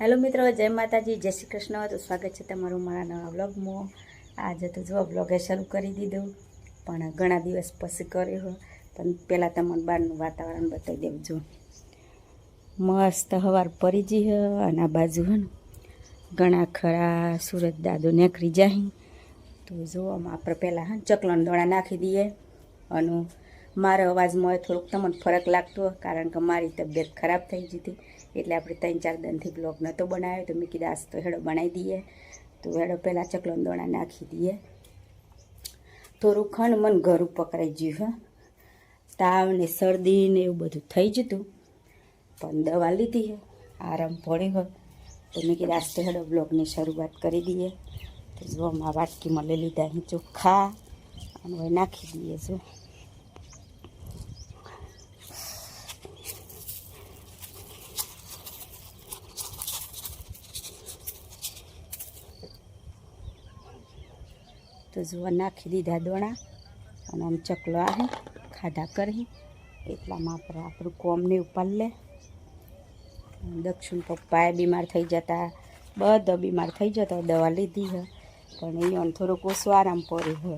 Hello મિત્રો, જય માતાજી, જય શ્રી કૃષ્ણ. તો સ્વાગત છે તમારું મારા નવા વ્લોગમાં. આજે તો જો વ્લોગે શરૂ કરી દીધું, પણ ઘણા દિવસ પછી કર્યો. પણ પહેલાં તમને બહારનું વાતાવરણ બતાવી દેવું, જો. મસ્ત હવાર પડી જઈ હ અને આ બાજુ હે ને, ઘણા ખરા સુરત દાદો નેકરી જાય. તો જો આપણે પહેલાં હા ચકલન દોણા નાખી દઈએ, અને મારો અવાજમાં થોડુંક તમને ફરક લાગતો કારણ કે મારી તબિયત ખરાબ થઈ જતી એટલે આપણે ત્રણ ચાર દિનથી બ્લોગ નહોતો બનાવ્યો, તો મેં કીધું તો હેડો બનાવી દઈએ. તો હેડો પહેલાં ચકલન દોણા નાખી દઈએ. થોડું ખંડ મન ઘરું પકડાઈ ગયું, હા. તાવ ને શરદી ને એવું બધું થઈ જતું. પણ દવા લીધી, હે. આરામ પડ્યો હોય તો મેં કીધું, આજ તો હેડો બ્લોગની શરૂઆત કરી દઈએ. તો જો, આમાં વાટકીમાં લઈ લીધા ચોખ્ખા. અને નાખી દઈએ, જો. તો જુઓ, નાખી દીધા દોણા અને આમ ચકલો આવે ખાધા કરી એટલામાં આપણે આપણું કોમને ઉપર લે. દક્ષિણ પપ્પાએ બીમાર થઈ જતા, બધો બીમાર થઈ જતો, દવા લીધી હે. પણ અહીંયા થોડોક ઓછો આરામ પડ્યો હે.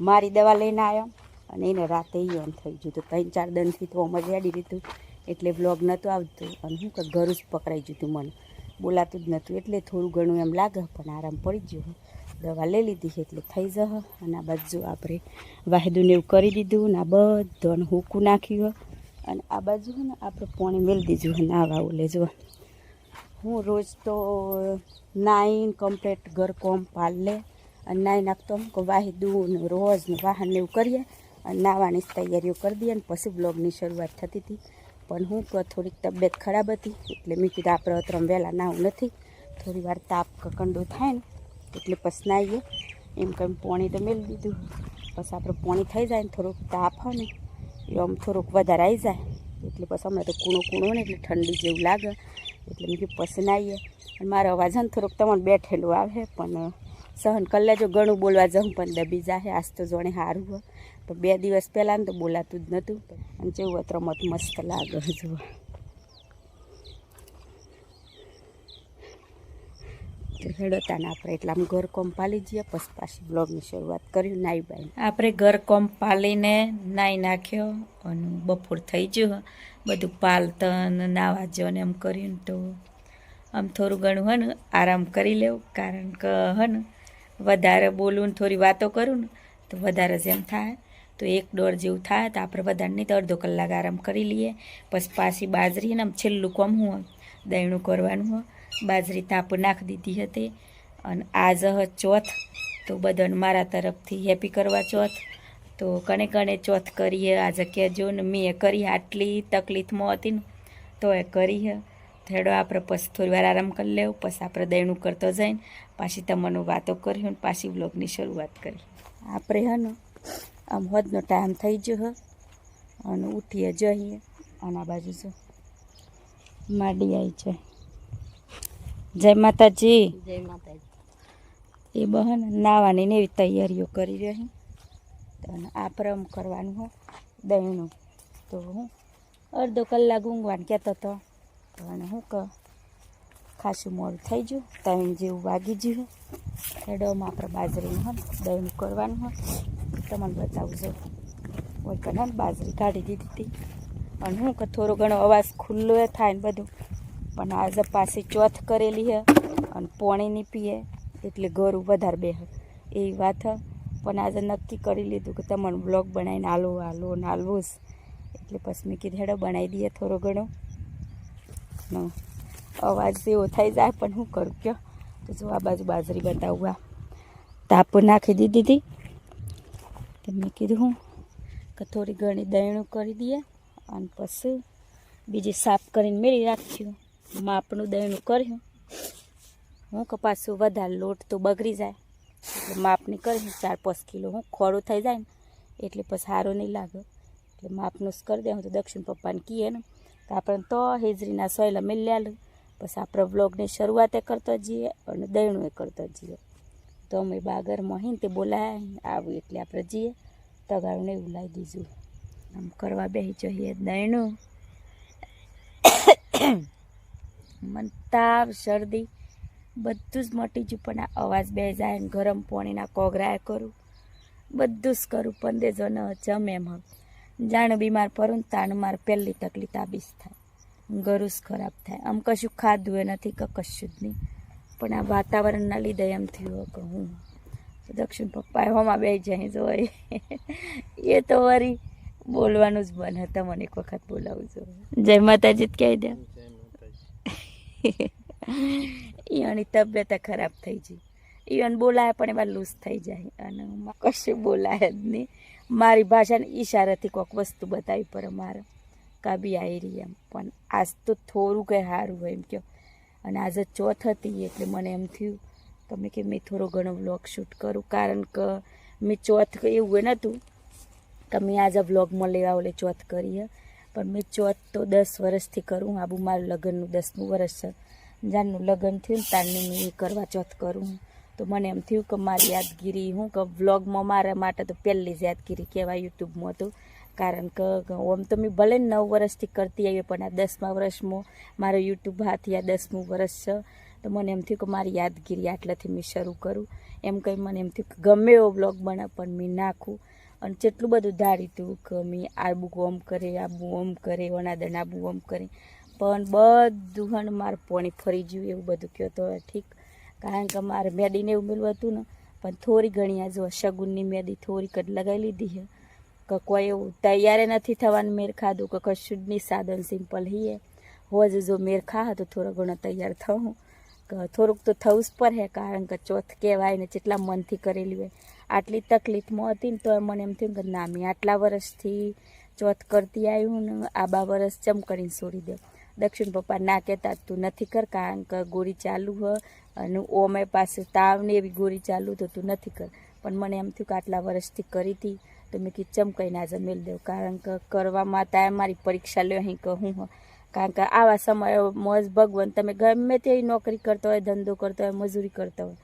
મારી દવા લઈને આવ્યો અને એને રાતે યોન થઈ ગયું હતું. ત્રણ ચાર દનથી તો અમે રેડી લીધું એટલે બ્લોગ નહોતું આવતું. અને હું કે ઘર જ પકડાઈ હતું મને. બોલાતું જ નહોતું એટલે થોડું ઘણું એમ લાગે, પણ આરામ પડી ગયો દવા લઈ લીધી એટલે થઈ જશે અને આ બાજુ આપણે વાહેદુને એવું કરી દીધું ને આ બધું હુકું નાખ્યું. અને આ બાજુ ને આપણે પાણી મેળ દીધું અને આ વાવું લેજો હું રોજ તો નાઈન કમ્પ્લેટ ઘર કોમ પાલે અને નાઈ નાખતો હું કે વાહેદું ને રોજ ને વાહન એવું કરીએ. અને નાવાની તૈયારીઓ કરી દઈએ અને પછી બ્લોગની શરૂઆત થતી હતી. પણ હું થોડીક તબિયત ખરાબ હતી એટલે મેં કીધું આપણે અત્રમ વહેલા નાવું નથી. થોડી વાર તાપ કકંડો થાય ને એટલે પસનાઈએ. એમ કંઈ પોણી તો મેળવી દીધું. પછી આપણે પોણી થઈ જાય ને થોડુંક તાપ હોય ને એ આમ થોડુંક વધારે આવી જાય. એટલે પછી હમણાં તો કૂણો કૂણો ને એટલે ઠંડી જેવું લાગે. એટલે મેં કીધું પછી અને મારો અવાજ ને થોડુંક તમને બેઠેલું આવે, પણ સહન કરી લેજો, ઘણું બોલવા જાઉં પણ દબી જાય આજ તો જોણે સારું હોય તો બે દિવસ પહેલાં તો બોલાતું જ નહોતું. અને જેવું અત્રમત રમત મસ્ત લાગે જુઓ તો આપણે આપણે આમ ઘર કોમ પાલી જઈએ, પછી પાછી બ્લોગની શરૂઆત કર્યું નાઈ બાઈ આપણે ઘર કોમ પાલીને નાઈ નાખ્યો અને બપોર થઈ ગયો. બધું પાલતન નાવા જો ને એમ કર્યું તો આમ થોડું ઘણું હે ને આરામ કરી લેવું. કારણ કે હન વધારે બોલું ને થોડી વાતો કરું ને તો વધારે જેમ થાય. તો એક દોઢ જેવું થાય તો આપણે વધારે નહીં તો અડધો કલાક આરામ કરી લઈએ. પછી પાછી બાજરી ને આમ છેલ્લું કોમ હું દહીણું કરવાનું હોય. બાજરી તાપ નાખી દીધી હતી. અને આજ ચોથ. તો બધાને મારા તરફથી હેપી કરવા ચોથ. તો કણે કણે ચોથ કરીએ. આજે કહેજો ને મેં કરી આટલી તકલીફમાં હતી ને, તો એ કરી થેડો આપણે પછી થોડી વાર આરામ કરી લેવું. પછી આપણે દહીણું કરતો જઈને પાછી તમને વાતો કરી ને પાછી બ્લોગની શરૂઆત કરી. આપણે હે ને, આમ હદનો ટાઈમ થઈ ગયો હ. અને ઉઠીએ જઈએ. અને આ બાજુ જો, માડી આવી છે. જય માતાજી. જય માતાજી. એ બહન નાવાની ને એવી તૈયારીઓ કરી રહી અને આ પ્રમ કરવાનું હોય દહીંનું. તો હું અડધો કલાક ઊંઘવાનું કહેતો હતો અને હું કહ ખાસું મોડું થઈ ગયું ત્રણ જેવું વાગી ગયું. હેડોમાં આપણે બાજરીનું હોય દહીંનું કરવાનું હોય તમને બતાવું છું કોઈ કે ને બાજરી કાઢી દીધી હતી. અને હું કે થોડો ઘણો અવાજ ખુલ્લો થાય ને બધું. પણ આજે પાસે ચોથ કરેલી હે અને પોણી નહીં પીએ, એટલે ઘર વધારે બે એ વાત હ. પણ આજે નક્કી કરી લીધું કે તમને બ્લોગ બનાવીને હાલો આલો ને હાલવું એટલે પછી મેં કીધું, હેડો બનાવી દઈએ થોડો ઘણો. અવાજ એવો થઈ જાય, પણ હું કરું કયો? તો જો આ બાજુ બાજરી બતાવવા તાપ નાખી દીધી. હતી તો મેં કીધું હું કે થોડી ઘણી દયણું કરી દઈએ અને પછી બીજી સાફ કરીને મેળી રાખ્યું માપનું દહીણું કર્યું. હું કપાસું વધારે લોટ તો બગડી જાય. એટલે માપની કર્યું ચાર પાંચ કિલો હું ખોડું થઈ જાય ને, એટલે પછી સારું નહીં લાગે. એટલે માપનું જ કરી દે, હું તો દક્ષિણ પપ્પાને કહીએ ને. તો આપણે તો હેજરીના સોયલા મેળ લઉં પછી આપણે બ્લોગની શરૂઆતે કરતો જઈએ અને દહીણું કરતો જઈએ. તો અમે બાગરમાં હિન તે બોલાય આવું એટલે આપણે જઈએ. તગારું એવું લાવી દીધું આમ કરવા બેસી જઈએ દહીણું મને તાવ શરદી, બધું જ મટી ગયું, પણ આ અવાજ બે જાય ને ગરમ પાણીના કોગરાયા કરું બધું જ કરું, પંદે ન જમે એમ જાણે બીમાર ને તાણે મારે પહેલી તકલીફ આબીસ થાય. ગરુસ ખરાબ થાય. આમ કશું ખાધું એ નથી કે કશું જ નહીં. પણ આ વાતાવરણના લીધે એમ થયું કે હું. દક્ષિણ પપ્પાએ હોમાં બે જાય જોઈ. એ તો વરી બોલવાનું જ બને તમને એક વખત બોલાવું છું જય માતાજી કહી દે. ઈયાની તબિયત ખરાબ થઈ ગઈ. ઈવન બોલાય પણ એમાં લૂઝ થઈ જાય. અને કશું બોલાય જ નહીં. મારી ભાષાને ઈશારાથી કોઈક વસ્તુ બતાવી પડે મારે કાબી આવી રહી એમ. પણ આજ તો થોડું કંઈ સારું હોય એમ કહો અને આજે ચોથ હતી એટલે મને એમ થયું કે મેં કે મેં થોડો ઘણો વ્લોગ શૂટ કરું. કારણ કે મેં ચોથ એવું નહોતું. કે મેં આજે વ્લોગમાં લેવા ઓલે ચોથ કરી પણ મેં ચોથ તો દસ વર્ષથી કરું. આબુ મારું લગ્નનું દસમું વર્ષ છે. જાનનું લગ્ન થયું ને તારની મેં કરવા ચોથ કરું તો મને એમ થયું કે મારી યાદગીરી, હું કે વ્લોગમાં મારા માટે તો પહેલી જ યાદગીરી કહેવાય યુટ્યુબમાં તો. કારણ કે ઓમ તો મેં ભલે નવ વર્ષથી કરતી આવી પણ આ દસમા વર્ષમાં મારો યુટ્યુબ હાથી આ દસમું વર્ષ છે. તો મને એમ થયું કે મારી યાદગીરી આટલાથી મેં શરૂ કરું. એમ કંઈ મને એમ થયું કે ગમે એવો બ્લોગ બનાવ, પણ મેં નાખું. અને જેટલું બધું ધારી હતું કે મેં આબુ ઓમ કરે આબુ ઓમ કરે વનાદન આબુ ઓમ કરે. પણ બધું હણ મારે પોણી ફરી ગયું એવું બધું કહો તો ઠીક. કારણ કે મારે મેદીને એવું મેળવું હતું ને, પણ થોડી ઘણી આ જો શગુનની મેદી થોડીક જ લગાવી લીધી છે કે કોઈ એવું તૈયારે નથી થવાનું મેર ખાધું, કે કશું જ નહીં સાદન સિમ્પલ હીએ હોજ જો મેર ખા તો થોડો ઘણો તૈયાર થવું થોડુંક તો થવું જ પડે, કારણ કે ચોથ કહેવાય ને જેટલા મનથી કરેલી હોય. આટલી તકલીફમાં હતી ને તો મને એમ થયું કે ના, મેં આટલા વર્ષથી ચોથ કરતી આવ્યું ને આ બા વર્ષ ચમ કરીને છોડી દે દક્ષિણ પપ્પા ના કહેતા, તું નથી કર કારણ કે ગોળી ચાલુ હ અને ઓમે પાસે તાવ ને એવી ગોળી ચાલુ તો તું નથી કર. પણ મને એમ થયું કે આટલા વર્ષથી કરી હતી તો મેં કીધું, ચમ કહીને આજે મેળ દેવું કારણ કે કરવામાં તા મારી પરીક્ષા લ્યો, અહીં કહું હ. કારણ કે આવા સમયે મોજ ભગવાન, તમે ગમે તેવી નોકરી કરતા હોય, ધંધો કરતો હોય, મજૂરી કરતા હોય,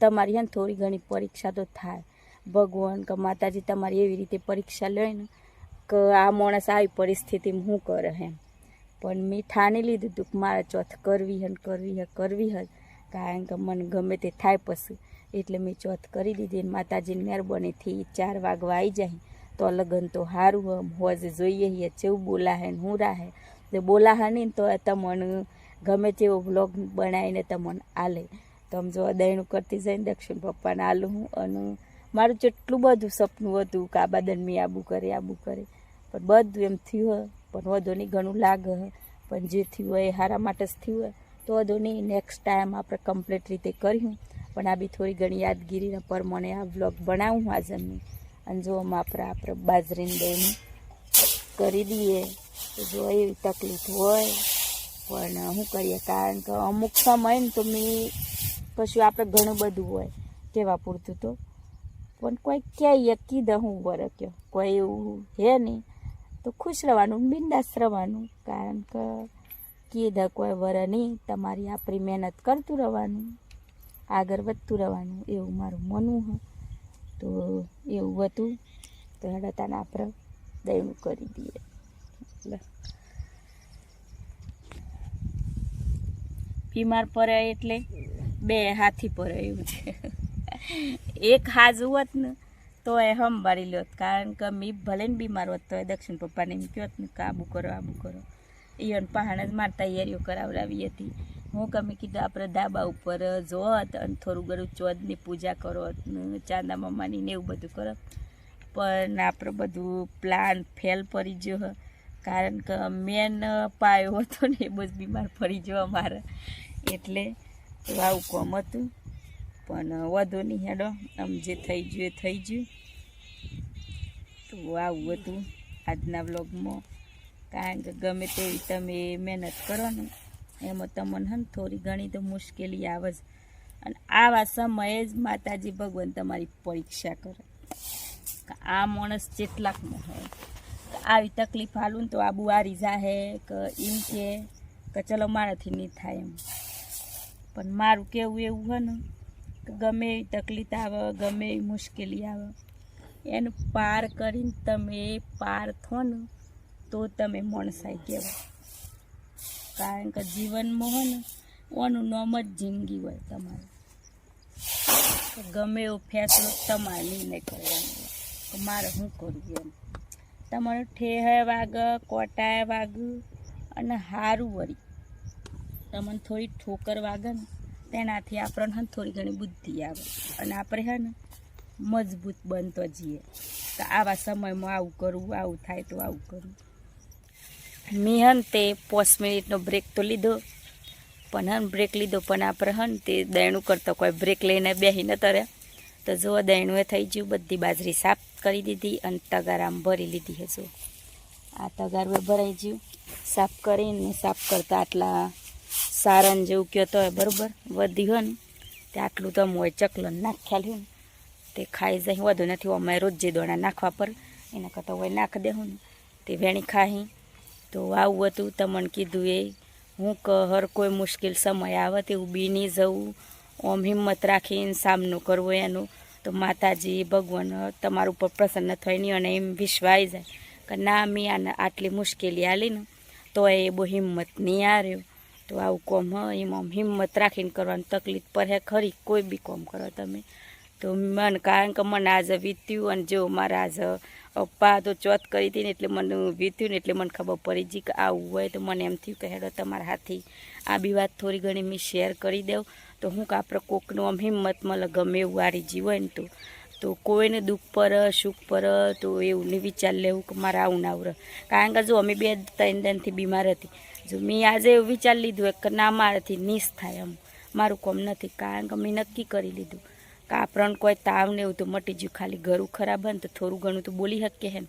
તમારી હે થોડી ઘણી પરીક્ષા તો થાય. ભગવાન કે માતાજી તમારી એવી રીતે પરીક્ષા લે ને કે આ માણસ આવી પરિસ્થિતિમાં શું કરે એમ. પણ મેં ઠાની લીધું હતું કે મારે ચોથ કરવી હે કરવી હે, કરવી હજ કારણ કે મને ગમે તે થાય પછી. એટલે મેં ચોથ કરી દીધી ને માતાજીની મહેરબાનીથી ચાર વાગવા આવી જાય. તો લગન તો સારું હમ હોજ જોઈએ હિએ જેવું બોલાહે ને હું રાહે. તો બોલાહાની તો તમને ગમે તેવો વ્લોગ બનાવીને તમને આલે. તમે જો દહીણું કરતી જઈને દક્ષિણ પપ્પાને આલું અને મારું જેટલું બધું સપનું હતું કે આ બાદન મેં આબુ કરે આબુ કરે. પણ બધું એમ થયું પણ વધુ નહીં, ઘણું લાગે પણ જે થયું હોય એ હારા માટે જ થયું હોય. તો વધુ નહીં નેક્સ્ટ ટાઈમ આપણે કમ્પ્લીટ રીતે કર્યું પણ આ બી થોડી ઘણી યાદગીરીને પર મને આ વ્લોગ બનાવું મેં અને જો આમાં આપણે આપણે બાજરીને દહીં કરી દઈએ. જો એવી તકલીફ હોય, પણ શું કરીએ? કારણ કે અમુક સમય ને તો મેં કશું આપણે ઘણું બધું હોય, કહેવા પૂરતું તો. પણ કોઈ કહે કીધા હું વર કયો. કોઈ એવું હે નહીં. તો ખુશ રહેવાનું, બિંદાસ રહેવાનું. કારણ કે કીધા કોઈ વર નહીં. તમારી આપણી મહેનત કરતું રહેવાનું. આગળ વધતું રહેવાનું. એવું મારું મનવું હ તો એવું હતું. તો હેડતાને આપણે દયનું કરી દઈએ. બીમાર પડે એટલે બે હાથી એવું છે. એક હાજ હોત ને તો એ સંભાળી લ્યોત. કારણ કે મી ભલે ને બીમાર હોત તો એ દક્ષિણ પપ્પાને એમ કહોત ને કે, આબુ કરો આબુ કરો. ઈયોન પહાણ જ મારી તૈયારીઓ કરાવડાવી હતી. હું કમી કીધું, આપણે ધાબા ઉપર જોત અને થોડું ઘણું ચોદની પૂજા કરો ચાંદા મમ્માની ને એવું બધું કરો. પણ આપણે બધું પ્લાન ફેલ પડી ગયો હ. કારણ કે મેન પાયો હતો ને એ બધું બીમાર પડી ગયો અમારે. એટલે તો આવું કોમ હતું. પણ વધુ નહીં હેડો, આમ જે થઈ ગયું એ થઈ ગયું. તો આવું હતું આજના વ્લોગમાં. કારણ કે ગમે તેવી તમે મહેનત કરો ને, એમાં તમને હે થોડી ઘણી તો મુશ્કેલી આવે જ. અને આવા સમયે જ માતાજી ભગવાન તમારી પરીક્ષા કરે. આ માણસ જેટલાક હોય. કે આવી તકલીફ હાલું તો આ બુઆરી જાહે કે એમ કે કે ચલો મારાથી નહીં થાય એમ. પણ મારું કેવું એવું હોય ને કે ગમે એવી તકલીફ આવે, ગમે એવી મુશ્કેલી આવે, એનું પાર કરીને તમે પાર થો ને તો તમે માણસાઈ કહેવાય. કારણ કે જીવનમાં હોય ને ઓનું નામ જ જિંદગી હોય તમારે. ગમે એવો ફેસલો તમારે લઈને કરવાનો કે મારે શું કરવું એમ? તમારું ઠેહે વાગ કોટાએ વાગ અને હારું વળી તમને થોડી ઠોકર વાગે ને તેનાથી આપણને થોડી ઘણી બુદ્ધિ આવે. અને આપણે હે ને મજબૂત બનતો જઈએ. તો આવા સમયમાં આવું કરવું આવું થાય તો આવું કરવું મેં તે પાંચ મિનિટનો બ્રેક તો લીધો. પણ હન બ્રેક લીધો પણ આપણે હન તે દયણું કરતો કોઈ બ્રેક લઈને બેસી ન તરે તો જો દયણું એ થઈ ગયું, બધી બાજરી સાફ કરી દીધી અને તગાર આમ ભરી લીધી છે જો આ તગાર ભરાઈ ગયું. સાફ કરીને સાફ કરતા આટલા સારન જેવું કયો તો હોય, બરાબર? વધી હોય ને, તે આટલું તો મોય ચકલન નાખ્યા લ્યું તે ખાઈ જાય, વધુ નથી, અમે રોજ જે દોણા નાખવા પર. એના કરતાં હોય નાખ દેવું ને. તે વેણી ખાહી તો આવું હતું, તમને કીધું એ, હું કહર કોઈ મુશ્કેલ સમય આવે તેવું બીની જવું. ઓમ હિંમત રાખીને સામનો કરવો એનો. તો માતાજી, ભગવાન તમારા ઉપર પ્રસન્ન થઈને અને એમ વિશ્વાસ જાય કે ના, મેં આને આટલી મુશ્કેલી આલીને તો એ બહુ હિંમત નહીં આવ્યો તો આવું કોમ એમાં હિંમત રાખીને કરવાની તકલીફ પર હે ખરી, કોઈ બી કોમ કરો તમે. તો મન કારણ કે મને આજે વીત્યું અને જો મારા આજે પપ્પા તો ચોથ કરી હતી ને એટલે મને વીત્યું ને એટલે મને ખબર પડી ગઈ કે આવું હોય તો મને એમ થયું કે હેડો તમારા હાથી આ બી વાત થોડી ઘણી મેં શેર કરી દઉં. તો હું કે આપણે કોકનું આમ હિંમત મળે ગમે એવું આરી જીવન તો. તો કોઈને દુઃખ પર, સુખ પર, તો એવું નહીં વિચાર લેવું કે મારે આવું ના આવું કારણ કે જો અમે બે ત્રણ દિનથી બીમાર હતી, જો મેં આજે એવું વિચાર લીધું કે ના મારાથી નીસ થાય એમ. મારું કોમ નથી, કારણ કે મેં નક્કી કરી લીધું કે આપણને કોઈ તાવ ને એવું તો મટી ગયું ખાલી ઘરું ખરાબ હોય ને તો થોડું ઘણું તો બોલી શકીએ હે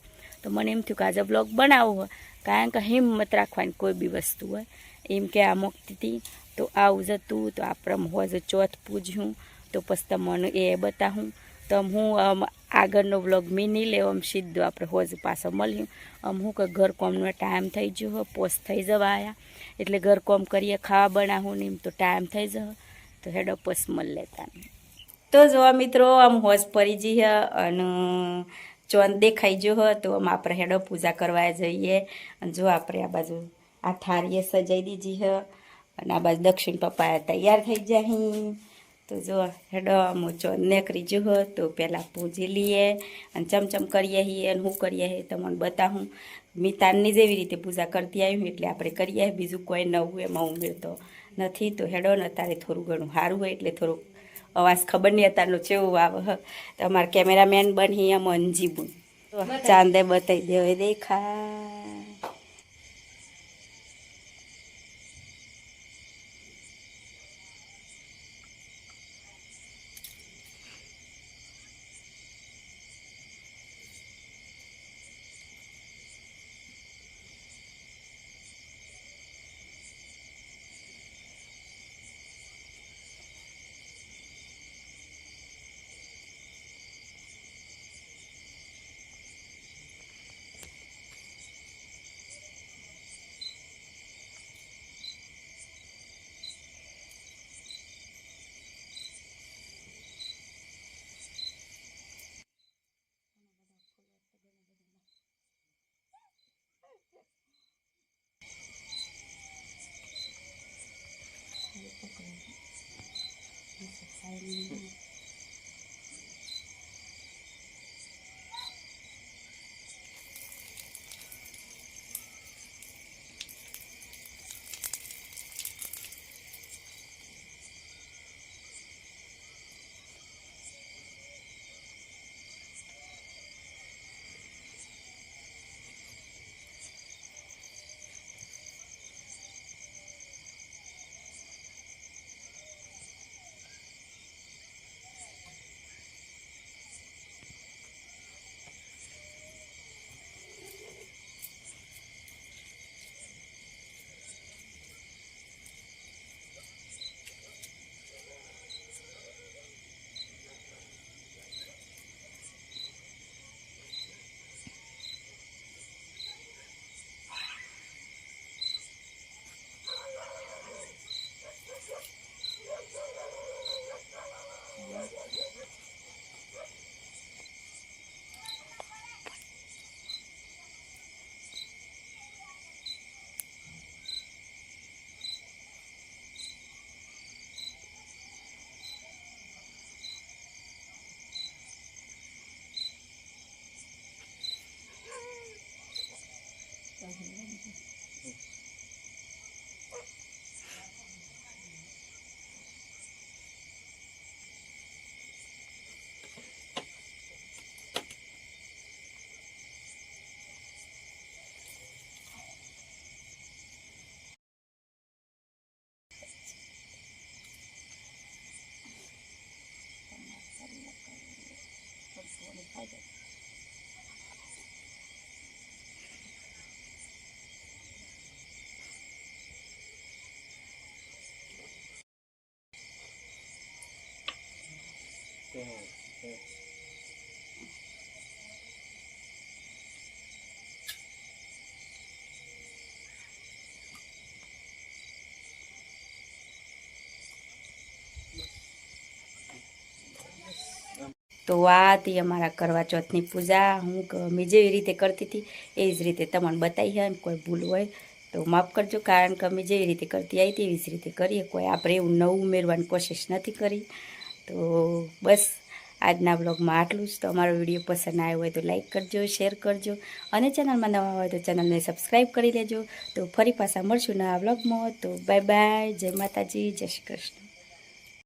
તો મને એમ થયું કે આજે બ્લોગ બનાવવો હોય, કારણ કે હિંમત રાખવાની કોઈ બી વસ્તુ હોય. એમ કે આ મૂકતી હતી. તો આવું જ હતું. તો આપણે હોજ ચોથ પૂજ્યું. તો પછી તમને એ બતાવું. તો હું આમ આગળનો વ્લોગ મેં નહીં લેવો, આમ સીધો આપણે હોજ પાછો મળ્યું. આમ હું કે ઘર કોમનો ટાઈમ થઈ ગયો હો, પોસ્ટ થઈ જવા આવ્યા એટલે ઘર કોમ કરીએ, ખાવા બનાવું ને એમ તો ટાઈમ થઈ જવો. તો હેડો પોસ્ટ મળી લેતા. તો જોવા મિત્રો, આમ હોજ પરી જઈએ અને ચોંદ દેખાઈ ગયો હો, તો આમ આપણે હેડો પૂજા કરવા જઈએ. અને જો આપણે આ બાજુ આ થાળીએ સજાઈ દીધી હ. અને આ બાજુ દક્ષિણ પપ્પા તૈયાર થઈ જાય તો જો હેડો મોચો ગયો હોય તો પહેલાં પૂજી લઈએ અને ચમચમ કરીએ છીએ અને શું કરીએ છીએ તમને બતાવું મિતાનની જેવી રીતે પૂજા કરતી આવી એટલે આપણે કરીએ બીજું કોઈ નવું એમાં ઉમેરતો નથી. તો હેડો, ને અત્યારે થોડું ઘણું સારું હોય એટલે થોડુંક અવાજ ખબર નહીં અત્યારનો કેવું આવે હ. તો કેમેરામેન બની અમ અંજીબુન ચાંદે બતાવી દેવે દેખા તો આ હતી અમારા કરવા ચોથની પૂજા. હું ગમે જેવી રીતે કરતી હતી એ જ રીતે તમને બતાવી હોય કોઈ ભૂલ હોય તો માફ કરજો. કારણ કે અમે જેવી રીતે કરતી આવી તેવી જ રીતે કરીએ. કોઈ આપણે એવું નવું ઉમેરવાની કોશિશ નથી કરી. તો બસ આજના બ્લોગમાં આટલું જ. તો અમારો વીડિયો પસંદ આવ્યો હોય તો લાઇક કરજો શેર કરજો અને ચેનલમાં નવા હોય તો ચેનલને સબસ્ક્રાઈબ કરી લેજો તો ફરી પાછા મળશું નવા બ્લોગમાં તો બાય બાય જય માતાજી, જય શ્રી કૃષ્ણ.